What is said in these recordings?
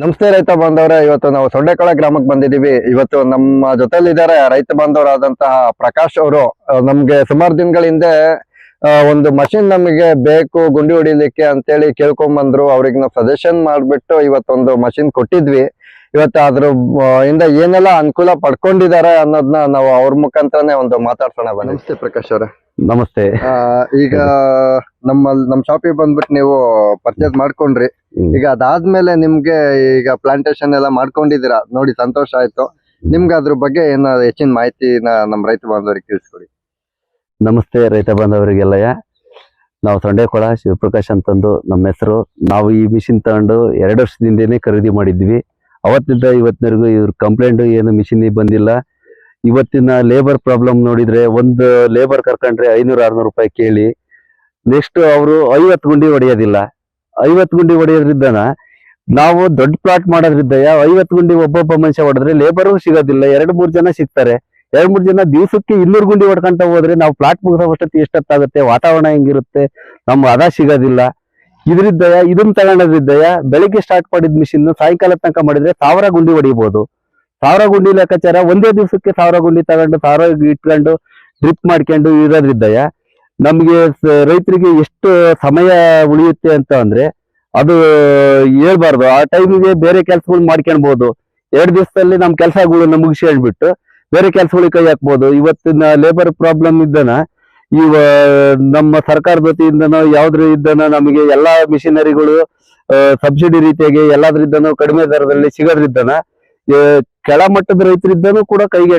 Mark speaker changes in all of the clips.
Speaker 1: ನಮಸ್ತೆ ರೈತ ಬಾಂಧವ್ರೆ, ಇವತ್ತು ನಾವು ಸೊಂಡೆಕೊಳ ಗ್ರಾಮಕ್ಕೆ ಬಂದಿದ್ದೀವಿ. ಇವತ್ತು ನಮ್ಮ ಜೊತೆಲಿದ್ದಾರೆ ರೈತ ಬಾಂಧವರಾದಂತಹ ಪ್ರಕಾಶ್ ಅವರು. ನಮ್ಗೆ ಸುಮಾರು ದಿನಗಳ ಹಿಂದೆ ಒಂದು ಮಷಿನ್ ನಮಗೆ ಬೇಕು, ಗುಂಡಿ ಹೊಡಿಲಿಕ್ಕೆ ಅಂತೇಳಿ ಕೇಳ್ಕೊಂಡ್ ಬಂದ್ರು ಅವ್ರಿಗೆ ನಾವು ಸಜೆಷನ್ ಮಾಡ್ಬಿಟ್ಟು ಇವತ್ತೊಂದು ಮಷಿನ್ ಕೊಟ್ಟಿದ್ವಿ. ಇವತ್ತು ಅದ್ರ ಇಂದ ಏನೆಲ್ಲ ಅನುಕೂಲ ಪಡ್ಕೊಂಡಿದ್ದಾರೆ ಅನ್ನೋದನ್ನ ನಾವು ಅವ್ರ ಮುಖಾಂತರನೇ ಒಂದು ಮಾತಾಡ್ಸೋಣ ಬನ್ನಿ. ನಮಸ್ತೆ ಪ್ರಕಾಶ್ ಅವರೇ.
Speaker 2: ನಮಸ್ತೆ.
Speaker 1: ಈಗ ನಮ್ಮ ನಮ್ ಶಾಪಿಗೆ ಬಂದ್ಬಿಟ್ಟು ನೀವು ಪರ್ಚೇಸ್ ಮಾಡ್ಕೊಂಡ್ರಿ. ಈಗ ಅದಾದ್ಮೇಲೆ ನಿಮ್ಗೆ ಈಗ ಪ್ಲಾಂಟೇಶನ್ ಎಲ್ಲ ಮಾಡ್ಕೊಂಡಿದ್ದೀರಾ? ನೋಡಿ ಸಂತೋಷ ಆಯ್ತು. ನಿಮ್ಗೆ ಅದ್ರ ಬಗ್ಗೆ ಏನ ಹೆಚ್ಚಿನ ಮಾಹಿತಿನ ನಮ್ಮ ರೈತ ಬಾಂಧವರಿಗೆ ತಿಳಿಸ್ಕೊಡಿ.
Speaker 2: ನಮಸ್ತೆ ರೈತ ಬಾಂಧವರಿಗೆಲ್ಲಯ್ಯ. ನಾವು ಸೊಂಡೆಕೊಳ ಶಿವಪ್ರಕಾಶ್ ಅಂತಂದು ನಮ್ಮ ಹೆಸರು. ನಾವು ಈ ಮಿಷಿನ್ ತಗೊಂಡು ಎರಡು ವರ್ಷದಿಂದನೇ ಖರೀದಿ ಮಾಡಿದ್ವಿ. ಅವತ್ತಿಂದ ಇವತ್ತಿನವರೆಗೂ ಇವ್ರ ಕಂಪ್ಲೇಂಟ್ ಏನು ಮಿಷಿನ್ ಬಂದಿಲ್ಲ. ಇವತ್ತಿನ ಲೇಬರ್ ಪ್ರಾಬ್ಲಮ್ ನೋಡಿದ್ರೆ ಒಂದು ಲೇಬರ್ ಕರ್ಕೊಂಡ್ರೆ ಐನೂರು ಆರ್ನೂರು ರೂಪಾಯಿ ಕೇಳಿ ನೆಕ್ಸ್ಟ್ ಅವರು ಐವತ್ತು ಗುಂಡಿ ಹೊಡೆಯೋದಿಲ್ಲ. ಐವತ್ತು ಗುಂಡಿ ಹೊಡೆಯೋದ್ರಿಂದನ ನಾವು ದೊಡ್ಡ ಪ್ಲಾಟ್ ಮಾಡೋದ್ರಿಂದ ಐವತ್ತು ಗುಂಡಿ ಒಬ್ಬೊಬ್ಬ ಮನುಷ್ಯ ಹೊಡೆದ್ರೆ ಲೇಬರು ಸಿಗೋದಿಲ್ಲ. ಎರಡು ಮೂರು ಜನ ಸಿಗ್ತಾರೆ. ಎರಡು ಮೂರು ಜನ ದಿವಸಕ್ಕೆ ಇನ್ನೂರು ಗುಂಡಿ ಹೊಡ್ಕೊಂತ ಹೋದ್ರೆ ನಾವು ಪ್ಲಾಟ್ ಮುಗಿಸೋಷ್ಟೊತ್ತಿ ಎಷ್ಟೊತ್ತಾಗುತ್ತೆ? ವಾತಾವರಣ ಹೆಂಗಿರುತ್ತೆ? ನಮ್ಗೆ ಅದ ಸಿಗೋದಿಲ್ಲ. ಇದ್ರಿದ್ದಯ ಇದನ್ನ ತಗೊಂಡೋದ್ರಿಂದ ಬೆಳಿಗ್ಗೆ ಸ್ಟಾರ್ಟ್ ಮಾಡಿದ ಮಿಷಿನ್ ಸಾಯಂಕಾಲ ತನಕ ಮಾಡಿದ್ರೆ ಸಾವಿರ ಗುಂಡಿ ಹೊಡಿಬಹುದು ಸಾವಿರ ಗುಂಡಿ ಲೆಕ್ಕಾಚಾರ, ಒಂದೇ ದಿವಸಕ್ಕೆ ಸಾವಿರ ಗುಂಡಿ ತಗೊಂಡು, ಸಾವಿರ ಇಟ್ಕೊಂಡು ಡ್ರಿಪ್ ಮಾಡ್ಕೊಂಡು ಇರೋದ್ರಿದ್ದಯ್ಯ. ನಮಗೆ ರೈತರಿಗೆ ಎಷ್ಟು ಸಮಯ ಉಳಿಯುತ್ತೆ ಅಂತ ಅಂದ್ರೆ, ಅದು ಹೇಳ್ಬಾರ್ದು. ಆ ಟೈಮಿಗೆ ಬೇರೆ ಕೆಲಸಗಳು ಮಾಡ್ಕೊಳ್ಬಹುದು ಎರಡು ದಿವಸದಲ್ಲಿ ನಮ್ ಕೆಲಸಗಳನ್ನ ಮುಗಿಸ್ಕೊಂಡ್ಬಿಟ್ಟು ಬೇರೆ ಕೆಲಸಗಳಿಗೆ ಕೈ ಹಾಕ್ಬೋದು. ಇವತ್ತಿನ ಲೇಬರ್ ಪ್ರಾಬ್ಲಮ್ ಇದ್ದನ, ಇವ, ನಮ್ಮ ಸರ್ಕಾರದ ವತಿಯಿಂದನೋ, ಯಾವ್ದ್ರ ಇದ್ದನೋ, ನಮಗೆ ಎಲ್ಲಾ ಮಿಷಿನರಿಗಳು ಸಬ್ಸಿಡಿ ರೀತಿಯಾಗಿ ಎಲ್ಲಾದ್ರಿಂದನೂ ಕಡಿಮೆ ದರದಲ್ಲಿ ಸಿಗೋದ್ರಿದ್ದನ ಆ, ಕೆಳ ಮಟ್ಟದ ರೈತರಿದ್ದನೂ ಕೂಡ ಕೈಗೆ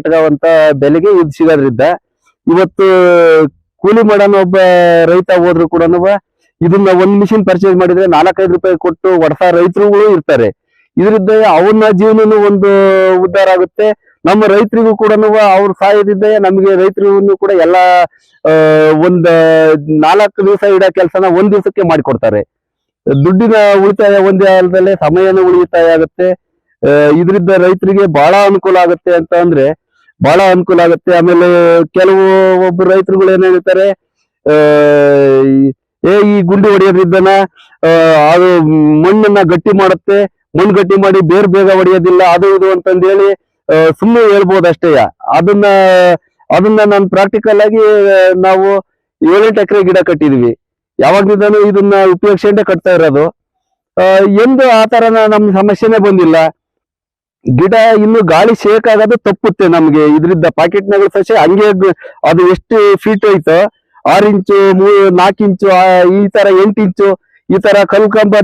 Speaker 2: ಬೆಲೆಗೆ ಇದು ಸಿಗೋದ್ರಿಂದ ಇವತ್ತು ಕೂಲಿ ಮಾಡೋಣ ಒಬ್ಬ ರೈತ ಹೋದ್ರು ಕೂಡ ಇದನ್ನ ಒಂದ್ ಮಿಷಿನ್ ಪರ್ಚೇಸ್ ಮಾಡಿದ್ರೆ ನಾಲ್ಕೈದು ರೂಪಾಯಿ ಕೊಟ್ಟು ಒಡಸ ರೈತರುಗಳು ಇರ್ತಾರೆ. ಇದರಿಂದ ಅವನ ಜೀವನನು ಒಂದು ಉದ್ಧಾರ ಆಗುತ್ತೆ. ನಮ್ಮ ರೈತರಿಗೂ ಕೂಡ ಅವ್ರ ಸಹಾಯದಿಂದ ನಮಗೆ ರೈತರಿಗೂ ಕೂಡ ಎಲ್ಲಾ ಒಂದ್ ನಾಲ್ಕು ದಿವಸ ಇಡೋ ಕೆಲಸನ ಒಂದ್ ದಿವಸಕ್ಕೆ ಮಾಡಿಕೊಡ್ತಾರೆ. ದುಡ್ಡಿನ ಉಳಿತಾಯ ಒಂದೇ ಅಲ್ಲದಲ್ಲೇ ಸಮಯನೂ ಉಳಿತಾಯ ಆಗುತ್ತೆ. ಇದರಿಂದ ರೈತರಿಗೆ ಬಹಳ ಅನುಕೂಲ ಆಗುತ್ತೆ ಅಂತ ಅಂದ್ರೆ ಬಹಳ ಅನುಕೂಲ ಆಗುತ್ತೆ. ಆಮೇಲೆ ಕೆಲವು ಒಬ್ಬರು ರೈತರುಗಳು ಏನ್ ಹೇಳ್ತಾರೆ ಏ, ಈ ಗುಂಡಿ ಹೊಡೆಯೋದ್ರಿಂದನ ಅದು ಮಣ್ಣನ್ನ ಗಟ್ಟಿ ಮಾಡುತ್ತೆ. ಮಣ್ಣು ಗಟ್ಟಿ ಮಾಡಿ ಬೇರ್ ಬೇಗ ಹೊಡೆಯೋದಿಲ್ಲ, ಅದು ಇದು ಅಂತಂದೇಳಿ ಸುಮ್ಮನೆ ಹೇಳ್ಬೋದು ಅಷ್ಟೇ. ಅದನ್ನ ಅದನ್ನ ನಾನು ಪ್ರಾಕ್ಟಿಕಲ್ ಆಗಿ ನಾವು ಏಳೆಂಟು ಎಕರೆ ಗಿಡ ಕಟ್ಟಿದ್ವಿ. ಯಾವಾಗ್ಲಿಂದನೂ ಇದನ್ನ ಉಪಯೋಗಿಸ್ಕೊಂಡೆ ಕಟ್ತಾ ಇರೋದು. ಎಂದು ಆ ತರನ ನಮ್ ಸಮಸ್ಯೆನೆ ಬಂದಿಲ್ಲ. ಗಿಡ ಇನ್ನು ಗಾಳಿ ಶೇಕ್ ಆಗೋದು ತಪ್ಪುತ್ತೆ ನಮ್ಗೆ. ಇದ್ರಿಂದ ಪಾಕೆಟ್ ನಗಳು ಸಸಿ ಹಂಗೆ ಅದು ಎಷ್ಟು ಫೀಟ್ ಐತೋ, ಆರ್ ಇಂಚು ನಾಲ್ಕು ಇಂಚು ಈ ತರ ಎಂಟು ಇಂಚು, ಈ ತರ ಕಲ್ ಕಂಬ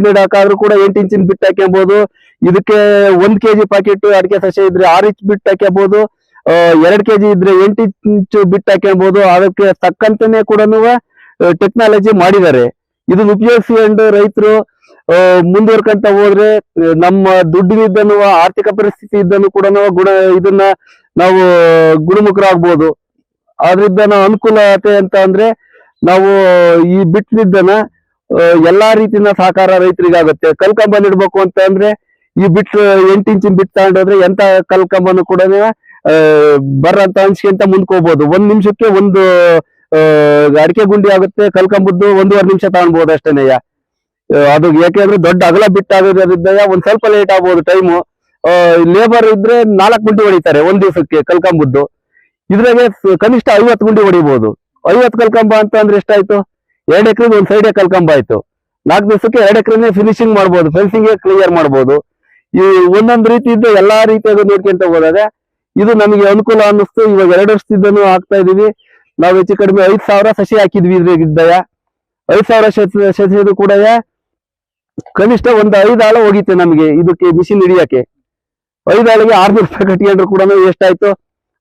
Speaker 2: ಕೂಡ ಎಂಟು ಇಂಚಿನ ಬಿಟ್ಟು ಹಾಕ್ಯಬಹುದು ಇದಕ್ಕೆ ಒಂದ್ ಕೆಜಿ ಪಾಕೆಟ್ ಅಡಿಕೆ ಸಸಿ ಇದ್ರೆ ಆರ್ ಇಂಚ್ ಬಿಟ್ಟು ಹಾಕ್ಯಬಹುದು ಎರಡ್ ಕೆಜಿ ಇದ್ರೆ ಎಂಟು ಇಂಚು ಬಿಟ್ಟು ಹಾಕ್ಯಬಹುದು ಅದಕ್ಕೆ ತಕ್ಕಂತನೇ ಕೂಡ ಟೆಕ್ನಾಲಜಿ ಮಾಡಿದ್ದಾರೆ. ಇದನ್ನ ಉಪಯೋಗಿಸಿಕೊಂಡು ರೈತರು ಮುಂದುವರ್ಕಂತ ಹೋದ್ರೆ ನಮ್ಮ ದುಡ್ಡಿನಿದ್ದನು ಆರ್ಥಿಕ ಪರಿಸ್ಥಿತಿ ಇದ್ದನ್ನು ಕೂಡ ಗುಣ, ಇದನ್ನ ನಾವು ಗುಣಮುಖರಾಗ್ಬೋದು. ಆದ್ರಿಂದ ನಾವು ಅನುಕೂಲತೆ ಅಂತ ಅಂದ್ರೆ, ನಾವು ಈ ಬಿಟ್ಟಿದ್ದನ್ನ ಎಲ್ಲಾ ರೀತಿನ ಸಹಕಾರ ರೈತರಿಗಾಗುತ್ತೆ. ಕಲ್ಕಂಬ ನೆಡ್ಬೇಕು ಅಂತ ಅಂದ್ರೆ, ಈ ಬಿಟ್, ಎಂಟು ಇಂಚಿನ ಬಿಟ್ ತಗೊಂಡೋದ್ರೆ ಎಂತ ಕಲ್ಕಂಬನು ಕೂಡ ಬರಂತ ಅನ್ಸ್ಕೊಂತ ಮುಂದ್ಕೋಬಹುದು ಒಂದ್ ನಿಮಿಷಕ್ಕೆ ಒಂದು ಅಡಿಕೆ ಗುಂಡಿ ಆಗುತ್ತೆ, ಕಲ್ಕಂಬದ್ದು ಒಂದೂವರೆ ನಿಮಿಷ ತಗೊಳ್ಬಹುದು ಅಷ್ಟೇನೆಯ ಅದು ಯಾಕೆಂದ್ರೆ ದೊಡ್ಡ ಅಗಲ ಬಿಟ್ಟಾಗೋದ್ರಿಂದ ಒಂದ್ ಸ್ವಲ್ಪ ಲೇಟ್ ಆಗ್ಬೋದು ಟೈಮು ಲೇಬರ್ ಇದ್ರೆ ನಾಲ್ಕು ಗುಂಡಿ ಹೊಡಿತಾರೆ ಒಂದ್ ದಿವಸಕ್ಕೆ ಕಲ್ಕಂಬದ್ದು. ಇದ್ರಾಗೆ ಕನಿಷ್ಠ ಐವತ್ತು ಗುಂಡಿ ಹೊಡಿಬಹುದು ಐವತ್ತು ಕಲ್ಕಂಬ ಅಂತ ಅಂದ್ರೆ ಎಷ್ಟಾಯ್ತು? ಎರಡು ಎಕರೆ ಒಂದ್ ಸೈಡ್ ಕಲ್ಕಂಬ ಆಯ್ತು. ನಾಲ್ಕು ದಿವಸಕ್ಕೆ ಎರಡು ಎಕರೆನೇ ಫಿನಿಶಿಂಗ್ ಮಾಡ್ಬೋದು ಫೆನ್ಸಿಂಗ್ ಕ್ಲಿಯರ್ ಮಾಡ್ಬೋದು. ಈ ಒಂದೊಂದ್ ರೀತಿಯಿಂದ ಎಲ್ಲಾ ರೀತಿಯಾಗ ನೋಡ್ಕೊಂತ ಹೋದಾಗ ಇದು ನಮಗೆ ಅನುಕೂಲ ಅನ್ನಿಸ್ತು. ಇವಾಗ ಎರಡು ವರ್ಷದಿಂದನೂ ಆಗ್ತಾ ಇದೀವಿ. ನಾವು ಹೆಚ್ಚು ಕಡಿಮೆ ಐದ್ ಸಾವಿರ ಸಸಿ ಹಾಕಿದ್ವಿ ಇದ್ರಾಗ ಐದ್ ಸಾವಿರ ಸಸಿ ಕೂಡ ಕನಿಷ್ಠ ಒಂದು ಐದು ಆಳ ಹೋಗಿತ್ತೆ ನಮಗೆ. ಇದಕ್ಕೆ ಮಿಷಿನ್ ಹಿಡಿಯಕ್ಕೆ. ಐದು ಆಳಿಗೆ ಆರ್ನೂರು ರೂಪಾಯಿ ಕಟ್ಕೊಂಡ್ರು ಕೂಡ ಎಷ್ಟಾಯ್ತು?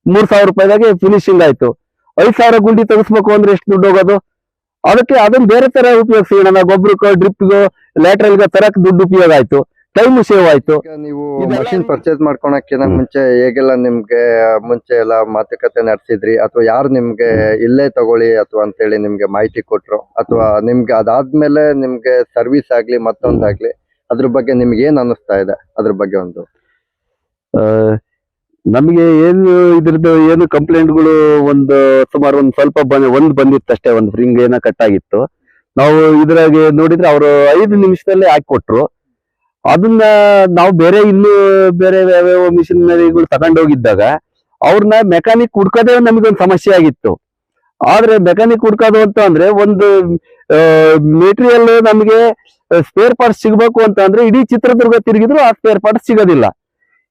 Speaker 2: ಮೂರ್ ಸಾವಿರ ರೂಪಾಯಿದಾಗೆ ಫಿನಿಶಿಂಗ್ ಆಯ್ತು. ಐದ್ ಸಾವಿರ ಗುಂಡಿ ತೆಗಿಸ್ಬೇಕು ಅಂದ್ರೆ ಎಷ್ಟು ದುಡ್ಡು ಹೋಗೋದು? ಅದಕ್ಕೆ ಅದನ್ನ ಬೇರೆ ತರ ಉಪಯೋಗಿಸೋಣ ಗೊಬ್ಬರಕ್ಕೋ ಡ್ರಿಪ್ಗೋ ಲ್ಯಾಟ್ರಲ್ಗೋ ತರಕ್ ದುಡ್ಡು ಉಪಯೋಗ ಆಯ್ತು. ಟೈಮ್ ಸೇವ್ ಆಯ್ತು.
Speaker 1: ಈಗ ನೀವು
Speaker 2: ಇದೆಲ್ಲ
Speaker 1: ಮಷಿನ್ ಪರ್ಚೇಸ್ ಮಾಡ್ಕೊಳಕ್ಕಿಂತ. ಮುಂಚೆ ಹೇಗೆಲ್ಲ ನಿಮ್ಗೆ ಮುಂಚೆ ಎಲ್ಲ ಮಾತುಕತೆ ನಡೆಸಿದ್ರಿ? ಅಥವಾ ಯಾರು ನಿಮ್ಗೆ ಇಲ್ಲೇ ತಗೊಳ್ಳಿ ಅಥವಾ ಅಂತೇಳಿ ನಿಮ್ಗೆ ಮಾಹಿತಿ ಕೊಟ್ರು? ಅಥವಾ ನಿಮ್ಗೆ ಅದಾದ್ಮೇಲೆ ನಿಮ್ಗೆ ಸರ್ವಿಸ್ ಆಗ್ಲಿ ಮತ್ತೊಂದಾಗ್ಲಿ ಅದ್ರ ಬಗ್ಗೆ ನಿಮ್ಗೆ ಏನ್ ಅನಿಸ್ತಾ ಇದೆ ಅದ್ರ ಬಗ್ಗೆ ಒಂದು?
Speaker 2: ಆ, ನಮಗೆ ಏನು ಇದ್ರದ್ದು ಏನು ಕಂಪ್ಲೇಂಟ್ಗಳು ಒಂದು ಸುಮಾರು ಒಂದು ಸ್ವಲ್ಪ ಬಂದ್ ಒಂದು ಬಂದಿತ್ತು ಅಷ್ಟೇ ಒಂದು ಫ್ರಿಂಗ್ ಏನೋ ಕಟ್ ಆಗಿತ್ತು. ನಾವು ಇದ್ರಾಗೆ ನೋಡಿದ್ರೆ ಅವರು ಐದು ನಿಮಿಷದಲ್ಲೇ ಹಾಕಿ ಕೊಟ್ರು ಅದನ್ನ ನಾವು ಬೇರೆ ಇನ್ನು ಬೇರೆ ಯಾವ್ಯಾವ ಮಿಷಿನರಿಗಳು ತಗೊಂಡೋಗಿದ್ದಾಗ ಅವ್ರನ್ನ ಮೆಕ್ಯಾನಿಕ್ ಹುಡ್ಕೋದೇ ನಮಗೊಂದು ಸಮಸ್ಯೆ ಆಗಿತ್ತು. ಆದ್ರೆ ಮೆಕ್ಯಾನಿಕ್ ಹುಡ್ಕೋದು ಅಂತ ಅಂದ್ರೆ ಒಂದು ಮೆಟೀರಿಯಲ್ ನಮಗೆ ಸ್ಪೇರ್ ಪಾರ್ಟ್ಸ್ ಸಿಗಬೇಕು ಅಂತ ಅಂದ್ರೆ ಇಡೀ ಚಿತ್ರದುರ್ಗ ತಿರುಗಿದ್ರು ಆ ಸ್ಪೇರ್ ಪಾರ್ಟ್ಸ್ ಸಿಗೋದಿಲ್ಲ.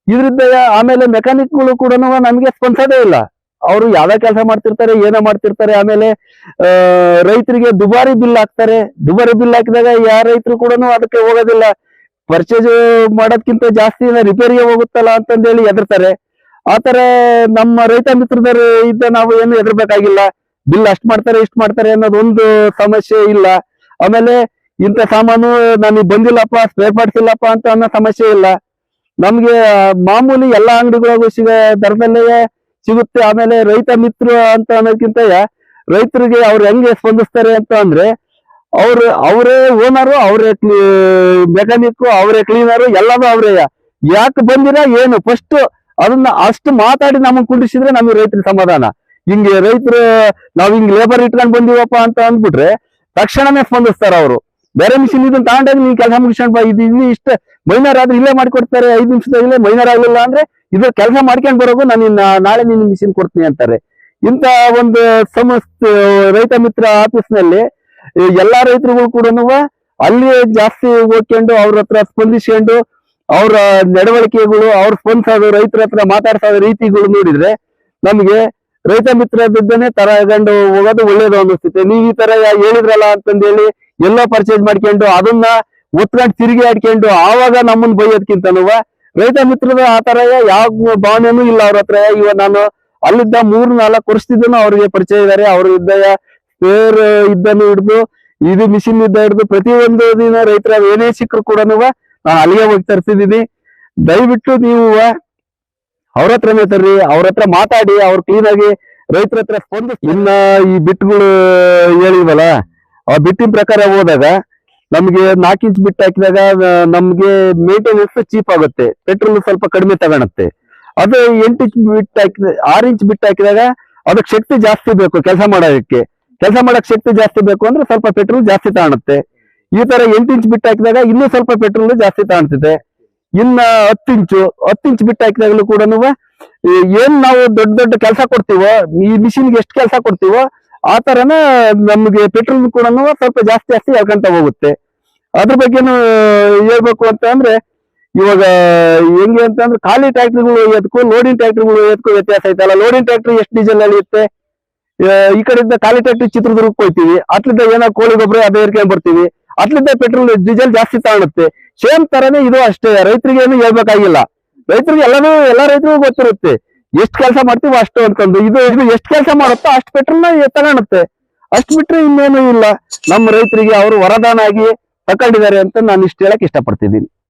Speaker 2: ಇದರಿಂದ ಆಮೇಲೆ ಮೆಕ್ಯಾನಿಕ್ಗಳು ಕೂಡ ನಮಗೆ ಸ್ಪಂದಿಸೋದೇ ಇಲ್ಲ. ಅವರು ಯಾವ್ಯಾವ ಕೆಲಸ ಮಾಡ್ತಿರ್ತಾರೆ, ಏನೋ ಮಾಡ್ತಿರ್ತಾರೆ, ಆಮೇಲೆ ರೈತರಿಗೆ ದುಬಾರಿ ಬಿಲ್ ಹಾಕ್ತಾರೆ. ದುಬಾರಿ ಬಿಲ್ ಹಾಕಿದಾಗ ಯಾವ ರೈತರು ಕೂಡ ಅದಕ್ಕೆ ಹೋಗೋದಿಲ್ಲ. ಪರ್ಚೇಸ್ ಮಾಡೋದ್ಕಿಂತ ಜಾಸ್ತಿ ರಿಪೇರಿಗೆ ಹೋಗುತ್ತಲ್ಲ ಅಂತಂದೇಳಿ ಎದರ್ತಾರೆ ಆತರ ನಮ್ಮ ರೈತ ಮಿತ್ರದರು ಇದ್ದ ನಾವು ಏನು ಎದರ್ಬೇಕಾಗಿಲ್ಲ ಬಿಲ್ ಅಷ್ಟು ಮಾಡ್ತಾರೆ, ಇಷ್ಟು ಮಾಡ್ತಾರೆ ಅನ್ನೋದೊಂದು ಸಮಸ್ಯೆ ಇಲ್ಲ. ಆಮೇಲೆ ಇಂಥ ಸಾಮಾನು ನಮಗೆ ಬಂದಿಲ್ಲಪ್ಪ ಸ್ಪೇರ್ ಪಾರ್ಟ್ಸ್ ಅಂತ ಅನ್ನೋ ಸಮಸ್ಯೆ ಇಲ್ಲ. ನಮ್ಗೆ ಮಾಮೂಲಿ ಎಲ್ಲಾ ಅಂಗಡಿಗಳಿಗೂ ಸಿಗ ದರದಲ್ಲೇ ಸಿಗುತ್ತೆ. ಆಮೇಲೆ ರೈತ ಮಿತ್ರ ಅಂತ ಅನ್ನೋದಕ್ಕಿಂತ ರೈತರಿಗೆ ಅವ್ರು ಹೆಂಗೆ ಸ್ಪಂದಿಸ್ತಾರೆ ಅಂತ ಅಂದ್ರೆ ಅವ್ರು, ಅವರೇ ಓನರು ಅವರೇ ಮೆಕ್ಯಾನಿಕ್ ಅವರೇ ಕ್ಲೀನರು ಎಲ್ಲಾನು ಅವರೇ. ಯಾಕೆ ಬಂದಿರ, ಏನು? ಫಸ್ಟ್ ಅದನ್ನ ಅಷ್ಟು ಮಾತಾಡಿ ನಮಗ್ ಕುಂಡಿಸಿದ್ರೆ ನಮಗೆ ರೈತರ ಸಮಾಧಾನ. ಹಿಂಗೆ ರೈತರು, ನಾವ್ ಹಿಂಗ್ ಲೇಬರ್ ಇಟ್ಕೊಂಡ್ ಬಂದಿವಪ್ಪ ಅಂತ ಅಂದ್ಬಿಟ್ರೆ ತಕ್ಷಣನೇ ಸ್ಪಂದಿಸ್ತಾರ ಅವರು. ಬೇರೆ ಮಿಷಿನ್ ಇದನ್ನ ತಗೊಂಡಾಗ ನೀನ್ ಕೆಲಸ ಮುಗಿಸ್ಕೊಂಡ್ ಬಾ, ಇದು ಇಲ್ಲಿ ಇಷ್ಟ ಮೈನರ್ ಆದ್ರೆ ಇಲ್ಲೇ ಮಾಡ್ಕೊಡ್ತಾರೆ, ಐದು ನಿಮಿಷದಾಗಲೇ ಮೈನರ್ ಆಗಲಿಲ್ಲ ಅಂದ್ರೆ ಇದು ಕೆಲಸ ಮಾಡ್ಕೊಂಡ್ ಬರೋದು ನಾನು ನಾಳೆ ನಿನ್ ಮಿಷಿನ್ ಕೊಡ್ತೀನಿ ಅಂತಾರೆ. ಇಂತ ಒಂದು ಸಮಸ್ತ ರೈತ ಮಿತ್ರ ಆಫೀಸ್ನಲ್ಲಿ ಈ ಎಲ್ಲಾ ರೈತರುಗಳು ಕೂಡ ಅಲ್ಲಿ ಜಾಸ್ತಿ ಹೋಗ್ಕೊಂಡು ಅವ್ರ ಹತ್ರ ಸ್ಪಂದಿಸ್ಕೊಂಡು ಅವ್ರ ನಡವಳಿಕೆಗಳು, ಅವ್ರ ಸ್ಪಂದಿಸೋದು ರೈತರ ಹತ್ರ ಮಾತಾಡ್ಸೋದು ರೀತಿಗಳು ನೋಡಿದ್ರೆ ನಮ್ಗೆ ರೈತ ಮಿತ್ರದಿದ್ದನೆ ತರಗಂಡು ಹೋಗೋದು ಒಳ್ಳೇದು ಅನ್ನಿಸ್ತೈತೆ ನೀವ್ ಈ ತರ ಹೇಳಿದ್ರಲ್ಲ ಅಂತಂದೇಳಿ ಎಲ್ಲ ಪರ್ಚೇಸ್ ಮಾಡ್ಕೊಂಡು ಅದನ್ನ ಒತ್ಕೊಂಡು ತಿರುಗಿ ಆಡ್ಕೊಂಡು ಆವಾಗ ನಮ್ಮನ್ನ ಬೈಯೋದ್ಕಿಂತನೂ ರೈತ ಮಿತ್ರದ ಆ ತರ ಯಾವ ಭಾವನೆನೂ ಇಲ್ಲ ಅವ್ರ ಹತ್ರ. ಇವ ನಾನು ಅಲ್ಲಿದ್ದ ಮೂರ್ ನಾಲ್ಕು ವರ್ಷದಿದ್ದನು ಅವ್ರಿಗೆ ಪರಿಚಯ ಇದಾರೆ. ಅವ್ರ ಇದ್ದ ಸ್ಪೇರ್ ಇದ್ದನ್ನು ಹಿಡಿದು, ಇದು ಮಿಷಿನ್ ಇದ್ದ ಹಿಡಿದು ಒಂದು ದಿನ ರೈತರ ಏನೇ ಸಿಕ್ಕರು ಕೂಡ ನಾನು ಅಲ್ಲಿಗೆ ಹೋಗಿ ತರಿಸಿದೀನಿ ದಯವಿಟ್ಟು ನೀವು ಅವ್ರ ಹತ್ರನೇ ತರ್ರಿ, ಅವ್ರ ಹತ್ರ ಮಾತಾಡಿ, ಅವ್ರು ಕ್ಲೀನ್ ಆಗಿ ರೈತರ ಹತ್ರ ಸ್ಪಂದ ಇನ್ನ ಈ ಬಿಟ್ಗಳು ಹೇಳಿವಲ್ಲ, ಆ ಬಿಟ್ಟಿನ ಪ್ರಕಾರ ಹೋದಾಗ ನಮ್ಗೆ ನಾಲ್ಕು ಇಂಚ್ ಬಿಟ್ ಹಾಕಿದಾಗ ನಮ್ಗೆ ಮೇಂಟೆನೆನ್ಸ್ ಚೀಪ್ ಆಗುತ್ತೆ. ಪೆಟ್ರೋಲ್ ಸ್ವಲ್ಪ ಕಡಿಮೆ ತಗೊಳುತ್ತೆ. ಅದು ಎಂಟು ಇಂಚ್ ಬಿಟ್ ಹಾಕಿದ, ಆರು ಇಂಚ್ ಬಿಟ್ ಹಾಕಿದಾಗ ಅದಕ್ಕೆ ಶಕ್ತಿ ಜಾಸ್ತಿ ಬೇಕು ಕೆಲಸ ಮಾಡೋದಕ್ಕೆ. ಕೆಲಸ ಮಾಡಕ್ ಶಕ್ತಿ ಜಾಸ್ತಿ ಬೇಕು ಅಂದ್ರೆ ಸ್ವಲ್ಪ ಪೆಟ್ರೋಲ್ ಜಾಸ್ತಿ ತಾಣುತ್ತೆ ಈ ತರ ಎಂಟು ಇಂಚ್ ಬಿಟ್ಟು ಹಾಕಿದಾಗ ಇನ್ನೂ ಸ್ವಲ್ಪ ಪೆಟ್ರೋಲ್ ಜಾಸ್ತಿ ತಾಣುತ್ತೆ ಇನ್ನ ಹತ್ತು ಇಂಚು, ಹತ್ತು ಇಂಚ್ ಬಿಟ್ಟು ಹಾಕಿದಾಗಲೂ ಕೂಡ ಏನ್ ನಾವು ದೊಡ್ಡ ದೊಡ್ಡ ಕೆಲಸ ಕೊಡ್ತೀವೋ, ಈ ಮಿಷಿನ್ಗೆ ಎಷ್ಟು ಕೆಲಸ ಕೊಡ್ತೀವೋ, ಆ ತರನ ನಮ್ಗೆ ಪೆಟ್ರೋಲ್ ಕೂಡ ಸ್ವಲ್ಪ ಜಾಸ್ತಿ ಜಾಸ್ತಿ ಹೇಳ್ಕೊಂತ ಹೋಗುತ್ತೆ. ಅದ್ರ ಬಗ್ಗೆನು ಹೇಳ್ಬೇಕು ಅಂತ ಅಂದ್ರೆ, ಇವಾಗ ಹೆಂಗೆ ಅಂತಂದ್ರೆ ಖಾಲಿ ಟ್ರ್ಯಾಕ್ಟರ್ಗಳು ಎತ್ಕೊ ಲೋಡಿಂಗ್ ಟ್ರ್ಯಾಕ್ಟರ್ಗಳು ಎತ್ಕೊ ವ್ಯತ್ಯಾಸ ಐತಲ್ಲ. ಲೋಡಿಂಗ್ ಟ್ರ್ಯಾಕ್ಟರ್ ಎಷ್ಟು ಡೀಸೆಲ್ ಅಳಿಯುತ್ತೆ? ಈ ಕಡೆಯಿಂದ ಖಾಲಿ ಟ್ಯಾಕ್ಟ್ರಿ ಚಿತ್ರದುರ್ಗಕ್ಕೆ ಹೋಗ್ತೀವಿ. ಅಟ್ಲಿದ್ದ ಏನೋ ಕೋಳಿ ಗೊಬ್ಬರ, ಅದೇ ಬರ್ತೀವಿ. ಅಟ್ಲಿದ್ದ ಪೆಟ್ರೋಲ್ ಡೀಸೆಲ್ ಜಾಸ್ತಿ ತಗೊಳುತ್ತೆ. ಸೇಮ್ ತರನೇ ಇದು ಅಷ್ಟೇ. ರೈತರಿಗೆ ಏನು ಹೇಳ್ಬೇಕಾಗಿಲ್ಲ. ರೈತರಿಗೆ ಎಲ್ಲಾನು, ಎಲ್ಲಾ ರೈತರಿಗೂ ಗೊತ್ತಿರುತ್ತೆ. ಎಷ್ಟ್ ಕೆಲಸ ಮಾಡ್ತೀವೋ ಅಷ್ಟು ಅನ್ಕೊಂಡು ಇದು ಇದು ಎಷ್ಟ್ ಕೆಲಸ ಮಾಡುತ್ತೋ ಅಷ್ಟು ಪೆಟ್ರೋಲ್ನ ತಗೊಳುತ್ತೆ. ಅಷ್ಟು ಬಿಟ್ರೆ ಇನ್ನೇನು ಇಲ್ಲ. ನಮ್ಮ ರೈತರಿಗೆ ಅವರು ವರದಾನ ಆಗಿ ತಕೊಂಡಿದ್ದಾರೆ ಅಂತ ನಾನು ಇಷ್ಟ ಹೇಳಕ್ ಇಷ್ಟಪಡ್ತಿದ್ದೀನಿ.